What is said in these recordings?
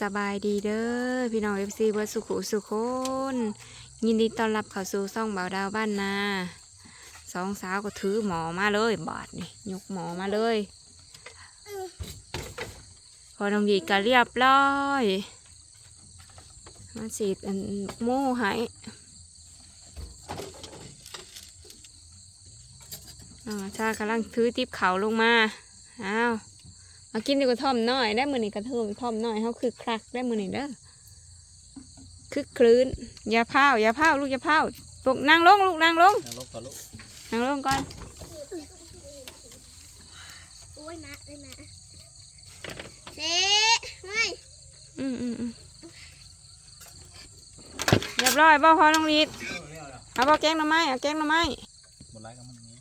สบายดีเด้อพี่น้องเอฟซีเบิร์สุขุสุคนยินดีต้อนรับเข้าสู่ซ่องบ่าวดาวบ้านนาสองสาวก็ถือหมอมาเลยบาทนี่ยกหมอมาเลย พอน้องดีก็เรียบร้อยมาฉีดอันมูให้องอาชากำลังถือติบเขาลงมาอ้าว มากินดีกว่าท่อมน้อยได้มือนี่กระเทิมท่อมน้อยเขาคือคลักได้มือนี่เด้อคึกคลื้นอย่าเผาอย่าเผาลูกอย่าเผาปลุกนั่งลงลูกนั่งลงนางลบก่อนลูกนั่งลงก่อนโอ้ยนะเลยนะเจ๊ไม่อืมอืมอืมเรียบร้อยบ่พอน้องลีดเอาบ่แกงหน่อไม้เอาแกงหน่อไม้หมดไลค์กับมันนี้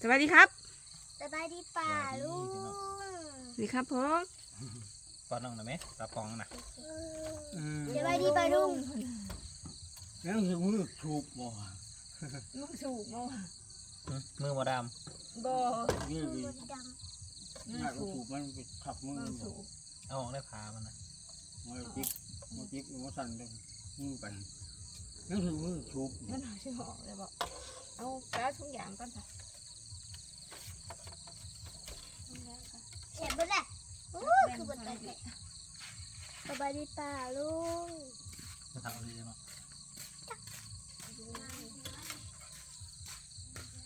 สวัสดีครับสบายดีป่าลุงสวัส ดีครับผมป้อนน้องหน่อยไหมปลาปองน่ะสบายดีป่าลุงแล้วคือมือถูกบ่มึงสูบบ่หึมือมาดามบ่นี่ดีดน่าจะถูกมันไปขับมือบ่เอาออกได้พามันนะมาจิกมาจิกมาสั่นเลยมือไปนั่นคือมือถูกมันเอาชื่อออกเลยบ่เอาแก้ทุกอย่างก่อนค่ะำเห็นบ่ได้โอ้คือบนตันเลยสบาย ดีป่าลุงจะทำอะไรเนาะ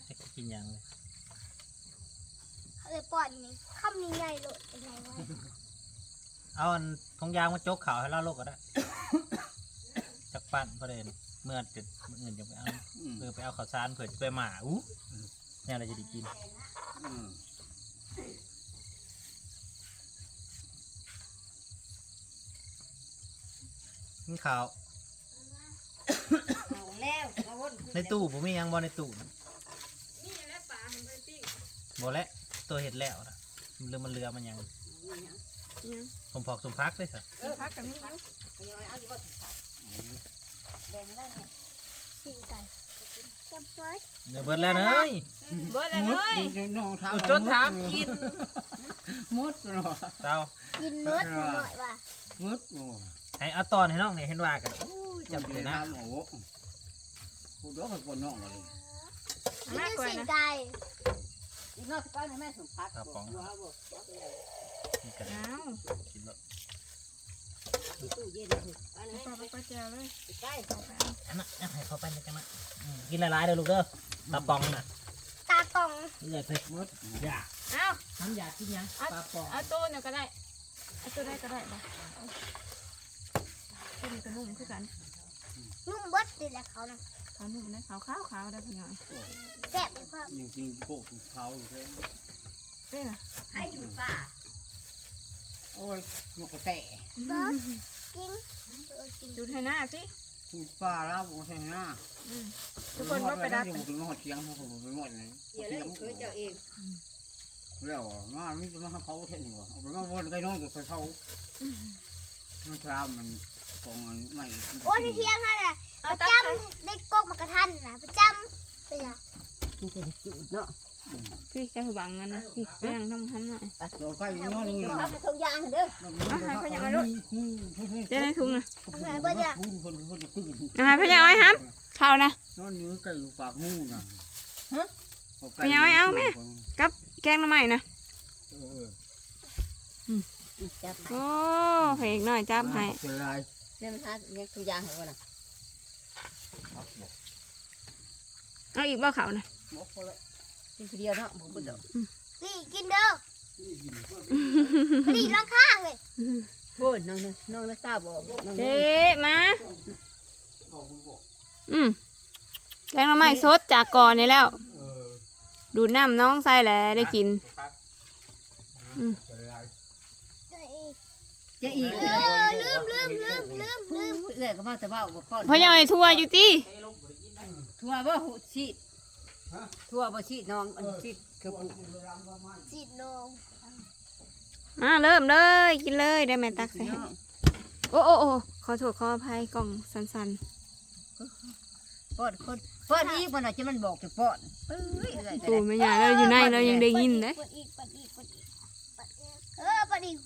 จะกินยังเลยเขาเลยป้อนนี่คำนี้ใหญ่เลยเป็นไงวะเอาอันทงยางมาโจกข่าวให้เล่าโลกก็ได้จากปั้นประเด็นเมื่อจะเมื่ออื่นจะไปเอาเพื่อไปเอาข้าวสารเผื่อจะไปหมาอู้เนี่ยอะไรจะได้กิน กินข้าวเอาแล้วเอาวนในตู้ผมมีหยังบ่ในตู้นะบ่และตัวเห็ดแล้วนะเรือมันเรือมันยังผมพอกสมพักด้วยสิพักกันนี่เอาอยู่บ่แบ่งได้เนี่ยสี่ไก่จับไว้เดี๋ยวเบิดแล้วเนยเบิดเลยเลยน้องถามจนถามกินมดเนาะเต้ากินมดหน่อยว่ะมดโอ้ ให้เอาตอนให้น้องเนี่ยเห็นว่ากันโอ้ยจำเลยนะโอ้โหผู้ดอกให้คนน้องเลยกินสี่ไก่อีกนอกก้อนให้แม่สุภาพครับป๋องบ่เอาบ่นี่กันเอากินแล้วตู้เย็นเลยอันนี้ปลาปลาแจวเลยใกล้อันนั้นอันให้เขาไปในกันนะอืมกินหลายๆเด้อลูกเด้อตาปองน่ะตากล่องนี่เลยเผ็ดมดอยากเอาทำอยากกินยังปลาปองเอาตัวเนี่ยก็ได้เอาตัวได้ก็ได้บ่ ตัวนี้ก็นุ่มคือกันนุ่มบดดีแหละเขานะขาวนุ่มนะขาวขาวขาวได้พี่น้องแซ่บเลยพ่อจริงๆโคกเขาเลยเด้อให้อยู่ป่าโอ้ยนกกระแตบอสกินเออกินจุดให้หน้าสิคุณป้าแล้วผมใช่ไหมอืมทุกคนว่าไปดัดอยู่ถึงหอดเสียงผมไปหมดเลยเดี๋ยวแล้วเคยเจ้าเองแล้วมาไม่จะมาเขาเช่นหัวเอาไปมาวนใกล้น้องกับเขามันทำมัน กองมันไม่โอ้ยเที่ยงค่ะน่ะเอาประตักจำได้กกมากระทันนะประจำเป็นยังมันจะจุดเนาะพี่จะหวังกันนะพี่ไปยังทำทำหน่อยเราใกล้น้องนี่เอาไปทุกอย่างเด้อเจ๊ในถุงนะคนคนคนขึ้นอาหารพะยาอ้อยครับข้าวนะนอนอยู่ใกล้ปากมูนะแกงน้ำใหม่นะเออจับโอ้เพลงหน่อยจับให้ เป็นไรเรื่องทานเนี่ยทุกอย่างเหรอวะน่ะเอาอีกบ่เขานะบอกเขาเลยกินคนเดียวเนาะผมบ่ดอกนี่กินเด้อพอดีร้องข้างเลยโอ้ยน้องน้องน้องนักตาบอกน้องเจ๊มา อืมแกงน้ำใหม่สดจากก่อนนี่แล้วเออดูดน้ำน้องใส่แล้วได้กินเป็นไร จะอีกเออลืมลืมลืมลืมลืมเอื้อยก็มาแต่ว่าบ่ป้อนพะยาอ้อยทั่วอยู่ที่ทั่วบ่หูชีดทั่วบ่ชีดน้องอันชีดกระปุกจีดนองมาเริ่มเลยกินเลยได้ไหมตักใส่น้องโอ้โอ้โอ้ขอโทษขออภัยกล่องสันป้อนคนป้อนอีกมันอาจจะมันบอกจะป้อนเอ้ยเอื้อยๆก็ตูได้ไม่ใหญ่เราอยู่ในเรายังได้ยินเลยปัดอีกปัดอีกปัดอีกปัดอีกเออปัดอีก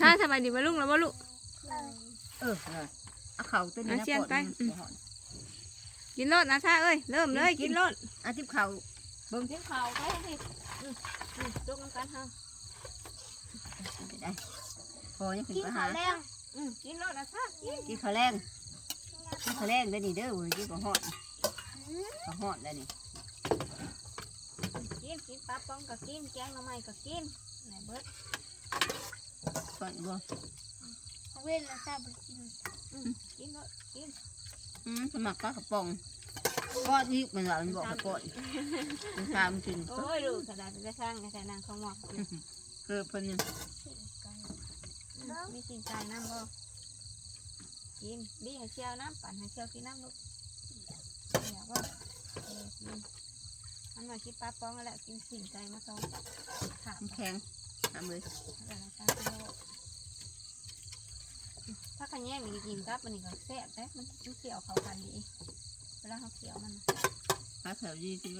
ชาสบายดีบ่ลุงแล้วบ่ลุง เออเออเออเอาเข่าตัวนี้เอานะเชียนไป ปอดอืมมันกินรสนะชาเอ้ยเริ่มเลยกินรสอาทิตย์เข่าเบิ่งกินข้าวไปให้จุกน้ำกันเฮาได้พอยังขึ้นกินไปข้าหาวแรงอืมกินรสนะชากินกินข้าวแรงกินข้าวแรงได้อนี่เด้อวันนี้ก็ฮอดก็ฮอดได้นี่กินกินปลาปองก็กินแกงหน่อไม้ก็กินไหนเบิด ก่อนบ่เว้นแล้วทราบกินอืมกินรสกินอืมสมัครปลากระป๋องก้อนอีกมันว่ามันบอกให้ก้อนมันตามกินโอ้ยลูกกระดาษจะสร้างกระดาษนางเขาหมอกอยู่เกิดเพิ่นนี่อืมมีกินใจน้ำบ่กินดีให้เชียวน้ำปั่นให้เชียวกินน้ำลูกอยากว่าเออกินมันมาคิดปลาปองแล้วกินสิ่งใจมาต้องถามมันแข็ง ทำเลยถ้าขันแย่งมันกินครับมันนี่ก็แซ่บแต่มันมันเกี่ยวเขากันดีเวลาเขาเกี่ยวมันปลาแถวดีกิน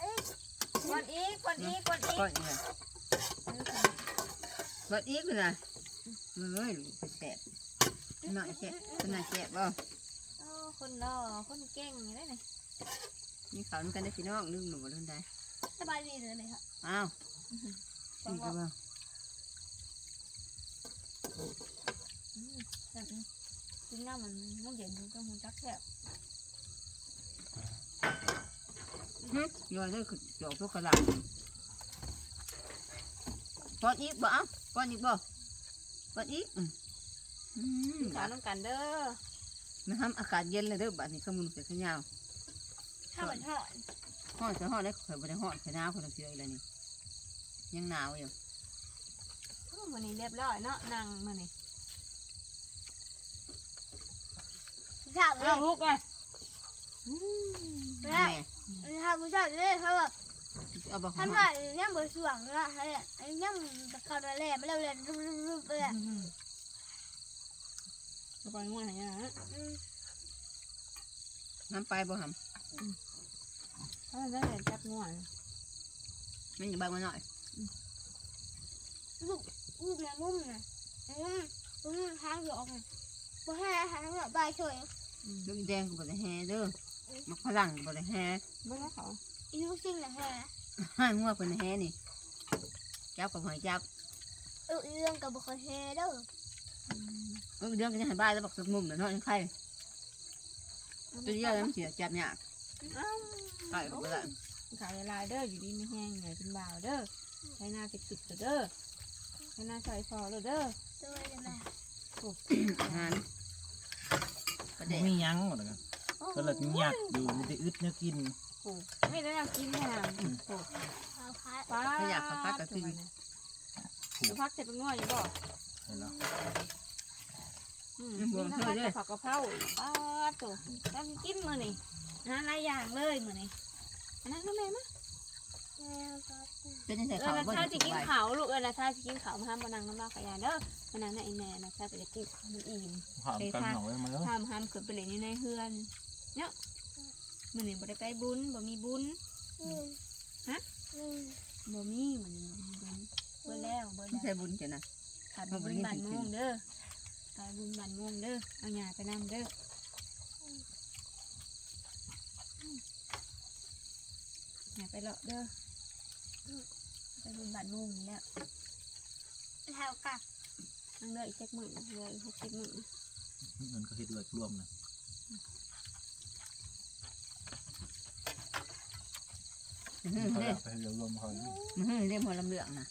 เอ้ยกดอีกกดอีกกดอีกก้อนนี่ก้อนอีกเลยนะมันเลยไปแสบหน่อยแสบขนาดแสบบ่โอ้คนรอคนเก่งเลยนี่นี่เขานกันได้พี่น้องลืมหนูบ่ทันได้สบายดีเลยเลยครับอ้าว นี่ก็บ่กินน้ำมันมันเย็นมันก็หุ่นจักแซ่บฮึย้อนเลยคือจอกพวกกระดาษก้อนอีกบ่เอ้าก้อนอีกบ่ก้อนอีกอืมอืมขาวน้ำกันเด้อมันทำอากาศเย็นเลยเด้อบัดนี้ขมุนเสียขยาวข้าวหมือนทอดห้อนจะห้อนได้ข่อยบ่ได้ห้อนข่อยหนาวคนละเพียวอีกแล้วนี่ ยังหนาวอยู่มันนี่เรียบร้อยเนาะนั่งมันนี่ข้าวเลเอายลูกเลยแม่ข้าวผู้ชายเลยเขาแบบเอาบ่ห้อทำนหน่อยยังบ่สว่างละให้ไอ้ยังตะกอนแร่ไม่เร็วเลยรุบๆเลยจะไปง่วงไหนนะน้ำไปบ่หถ้าได้จับง่วงำมันอยู่บ้านมาหน่อย ลูกลูกเนี่ยนุ่มนะนุ่มนุ่มทางอยู่ออกเลยบ่ให้ทางแบบใบเฉยลูกแดงก็บ่ได้แฮเด้อมักฝรั่งก็บ่ได้แฮเบิ่งเขาอีลูกซิ่งนะฮะให้งัวเพิ่นแฮนี่จับกับหอยจับเออเรื่องกับบุคคลเฮเด้อลูกเดือนก็ยังให้บ้านแล้วบักสักมุมเด้อเนาะยังไข่ตัวเดียวแล้วมันสิจับยากไข่ก็บ่ได้ขายลายเด้ออยู่ดีไม่แห้งไงเป็นบ่าวเด้อ ใช้หน้าติดติดเด้อใช้หน้าใส่ฟอเด้อตัวจะมาอาหารประเด็มีหยังหมดเลยก็เลยหยัดอยู่มีแต่อึดเนี่ยกินไม่ได้กินแห้งโอ้ข้าวผัดป้าพักเสร็จเป็นง่วงอยู่บ่เห็นแล้วอืมนี่ถ้าผัดกับผักกะเพราป้าตัวต้องกินมื้อนี่อาหารหลายอย่างเลยมื้อนี่อันนั้นก็แม่มะแล้วก็ เป็นจังได๋เอเขาอบ่ถ้าได้จะกิกินนข้าวเขาลูกเออนะถ้าจะกินเขามาห้ามบนังน้ำมากขยาเด้อมานังในไอแม่นะถ้าจะกินมันอิ่ม หอมกันหน่อยมั้งห้ามห้ามขึ้นไปเล่นอยู่ในเฮือนเนี่ยมื้อนี้บ่ได้ไปบุญบ่มีบุญอืมอืมบ่มีมื้อนี้บ่มีบุญเบิ่แล้วเบิ่ไม่แล้ว ใช่บุญจ้ะนะ ขาดบุญบ้านม่วงเด้อขาดบุญบ้านม่วงเด้อ เอาหญ้าไปนำเด้อ หญ้าไปเลาะเด้อไปบุญบ้านม่วงนี่แหล้วแล้วกับนั่งเด้ออีกจักมื้อเด้ออีกหกสิบมื้อเงินก็เฮ็ดเลยรวมนะอื้อหือเขาเด้ไปเรือรวมเขาอื้อหือเด้หัวลำเหลืองนะ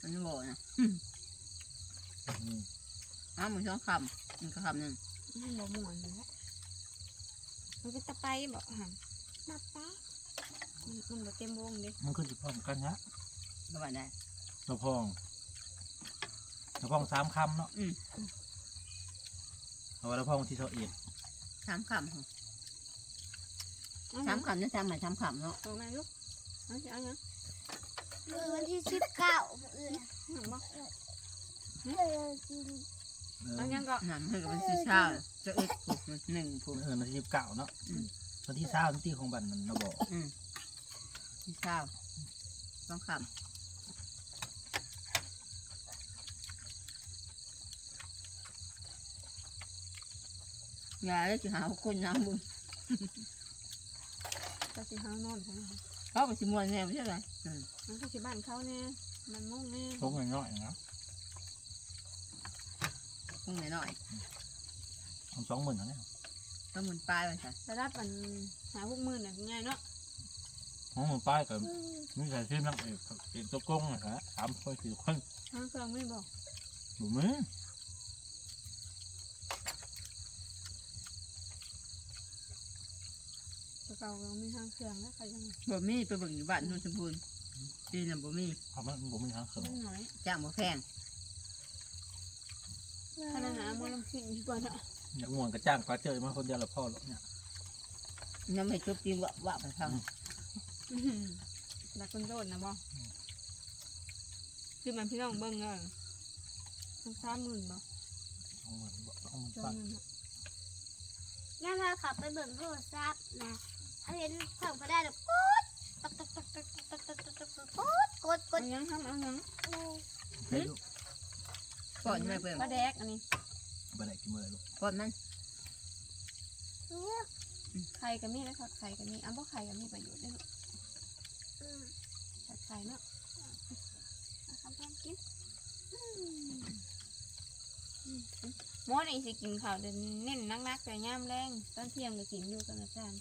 มันโง่นะอ้าวมันช่องคำมันก็คำหนึ่งมันบ่ม่วนเลยแหละมันเป็นตะไปบ่หั่น มาป้ามันมันบ่เต็มวงเด้มันคือจะพร้อมกันนะก็ว่าได้เราพองเราพองสามคำเนาะอืมเอาไว้เราพองที่เท่าเอ็ดสามคำเหรอเอาสามคำนี่สามหมายสามคำเนาะตรงนั้นลูกเอาสิเอาหยังมือวันที่สิบเก้ามือหยังบ่เออกินเอาหยังก็นั่นคือเป็นสี่เช้าจะอึดผูกหนึ่งผูกเออนาทีเก่าเนาะ ตอนที่เช้าตอนที่ของบันมันเราบอกอืที่เช้าต้องขับอย่าได้จะหาคนน้ำบุญก็สิหานอนใช่ไหมเขาไปสิมวนแน่ไม่ใช่ไหมอืมมันก็สิบ้านเขาเนี่ยมันมุ่งแน่ทุกหน่อยหน่อยนะมุ่งหน่อยๆสองหมื่นเท่านั้น ๆก็มันปลายไปค่ะระดับมันหาพวกมือน่ะง่ายเนาะของมันป้ายกับนี่ใส่ชื่อนักเอกเอกตัวกงนะฮะสามคนสี่คนทางเครื่องไม่บอกอยู่มือแต่เก่าเราไม่ทางเครื่องแล้วใครยังบ่มีไปเบิ่งอยู่บ้านโนนสมบูรณ์ดีนะบ่มีทำมันผมมีทางเขินไม่น้อยจ้างบ่แพงถ้าเราหามันลำขึ้นดีกว่าเนาะ อยากง่วงกระจ้างปลาเจอมาคนเดียวละพ่อหรอกเนี่ยยังไม่จบจริงว่าว่าไปฟังอื้อหือดักคนโดดนะบ่คือมันพี่น้องเบิ่งเออมันสามหมื่นบ่สองหมื่นสองหมื่นสองป้าหมื่นเนาะงั้นเราขับไปเบิ่งโทรศัพท์นะถ้าเห็นส่งก็ได้แบบกดตักตักตักตักตักตักตักตักตักกดกดกเอาดยังทำเอายังเฮ้ยลูกก่อนไม่เบิ่งปลาแดกอันนี้ ไปไหนกินเมื่อไรลูกก่อนมันเนี่ยไข่ก็มีนะครับไข่ก็มีอ้ำบ่ไข่ก็มีประโยชน์ด้วยเนาะอืมตัดไข่เนาะเอาคำพร้อมกินหมอนี่สิกินข้าวเดินเน้นนักๆแต่ย่ามแรงตอนเที่ยงก็กินอยู่กันอาจารย์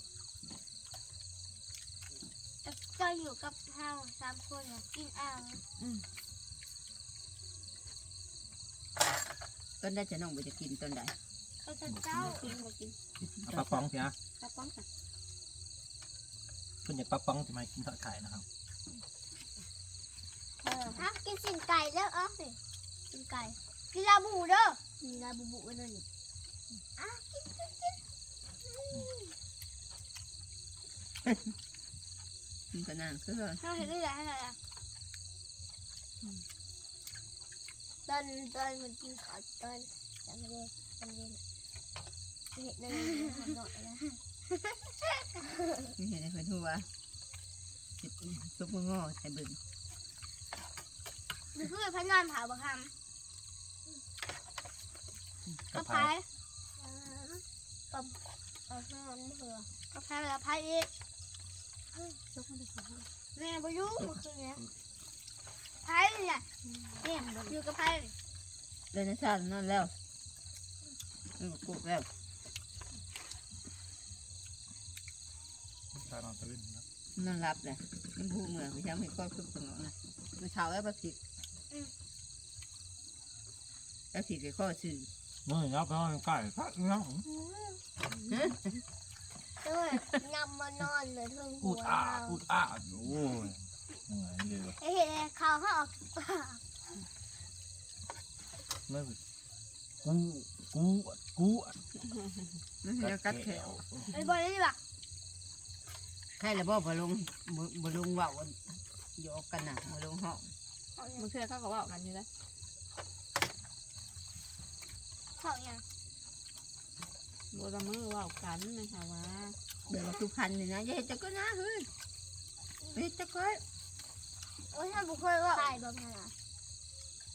ก็อยู่กับเราสามคนน่ะกินเอา ต้นได้จะน้องบ่จะกินต้นใดเขาจะเจ้ากินบ่กินเอาปลาปองสิฮะกระป๋องค่ะเพิ่นอยากปลาปองจะมากินทอดไข่นะครับเออฮะกินสินไก่แล้วเอ๋อสิกินไก่กินลาบูเด้อมีลาบูบูกันเลยนี่อะกินกินกินกินก็นานคือเราเห็นได้ยังไงอะ ต้นต้นมันกินขาต้นจำเลยจเลยเห็ดนั่นหนอยนะไม่เห็นอะไรหัวเห็ดซุปงอใส่บึงดูเพื่อนพนอนผาบะคำกระพายกระกระพายเผือกระพายกระพายอีกแม่ไปยุ่งมาคืนเนี้ พายเนี่ยเนี่ยอยู่กับพายเดินในชาตินั่นแล้วมันก็ปลูกแล้วตานอนตะลึงนะนั่นรับเลยมันพูเมืองไปยังไม่ก็คึกสงบนะมันเช้าแล้วปะผิดแล้วผิดไปข้อสื่อมื่อยับไปนอนใกล้พักยังด้วยนำมานอนเลยเทิงหัอูวดอ้าเราอูดอ้าโอ้ย ยังไงเดียวเห็นเขาเขาออกปากไม่กูกูกูมันจะกัดแขวไอ้บอลนี่แบบใครละบ่บ่ลงบ่ลงว่ากันโยกกันน่ะบ่ลงห้องมันเคือเขาก็ว่ากันอยู่แล้วเขาอย่างบราณมือว่ากันนะคะว่าเดี๋ยวมาทุกพันนี่นะเฮ็ดจักก็นะเฮ้ยเฮ็ดจักก็ โอ้ยถ้าบุคคลว่าตายบ่แม่ล่ะ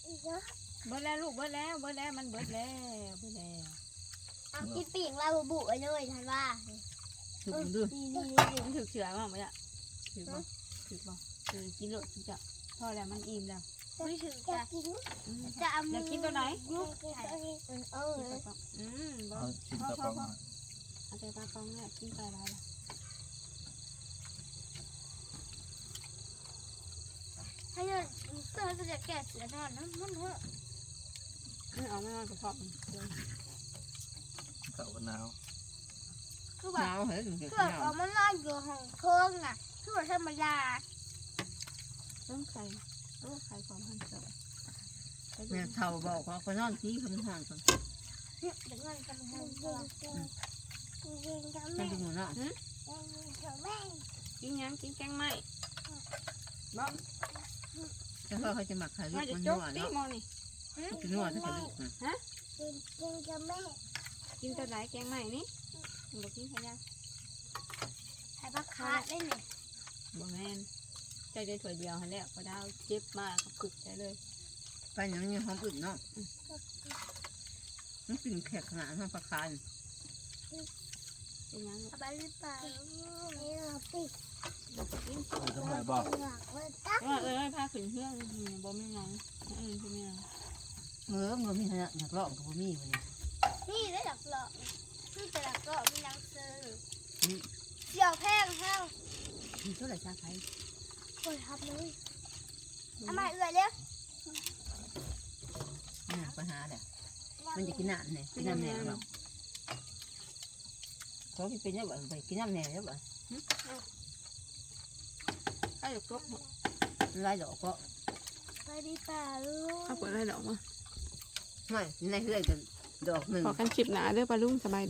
อีกแล้วเบิดแล้วลูกเบิดแล้วเบิดแล้วมันเบิดแล้วเบิดแล้วเอากินปีกลาบูบุไว้เลยทันว่าถูกมันดูนี่นี่นี่มันถือเสือมั้งไหมอะถือบ่ถือบ่ถือกินโลดกินจะพอแล้วมันอิ่มแล้วไม่ถึงจะกินอืมจะเอาอยากกินตัวไหนยุกตัวนี้เออกินปลาปองอืมบ่เอาชิมตะปองมาเอาแต่ปลาปองเนี่ยกินไปแล้ว ล่ะให้เดินเพื่อจะแก่เสือนอนนะมันเถอะไม่เอาไม่เอากระเพาะมันเดี๋ยวเก่ากันหนาวคือแบบนาวเฮ้ยมันคือแบบเอามันนอนอยู่ห้องเครื่องอะคือแบบธรรมดาเริ่มไข่เริ่มไข่ความพันเสือไปดูแม่เฒ่าบอกว่าเขานอนที่เขามันห่างกันเดี๋ยวเงินกันหองเครื่องกันแม่เป็นหมู่นอนยิงกันกินยังกินแกงไหมบ่ แล้วเขาจะหมักไข่ลูมากจะมันจนักวตีเนาะมอนี่มันจะนัวถ้าไข่ลูกนะยิงยิงกับแม่กินตัวไหนแกงไหมนี่มันบอกกินขยะให้พักขาดได้ไหมบ่แม่นใจได้ถ้วยเดียวหันแล้วก็ดาวเจ็บมากเขาปึกใจเลยไปอย่างนี้หอมอุ่นเนาะมันกลิ่นแขกขนาดนั้นปลาคานเป็นยังเอาไปหรือเปล่านี่เราปิด อยู่ตรงไหนบอกหลักไว้ตั้งว่าเอ้ยพาขึ้นเครื่องบ่มีน้องเออคือมีน้องเออมันมีขนาดอยากลองกับบ่มีวันนี้นี่ได้หลักหลอกนี่แต่หลักหลอกมีนังเซอร์เสี่ยวแพงแห้งมีเท่าไหร่ชาไทยคนทับเลยเอามาเอื่อยเร็วนี่ปัญหาแหละมันจะกินน้ำเนี่ยกินน้ำแหน่หรอเขาที่เป็นยังไงกินน้ำแหน่ยังไง อ้ดอกกบลายดอกก็ไปดีเปล่าลูกเอาเปิดอะไรดอกมาไม่ในเรื่อยกันดอกหนึ่ง ขอกันคลิปหนาเด้อปลาลุงสบาย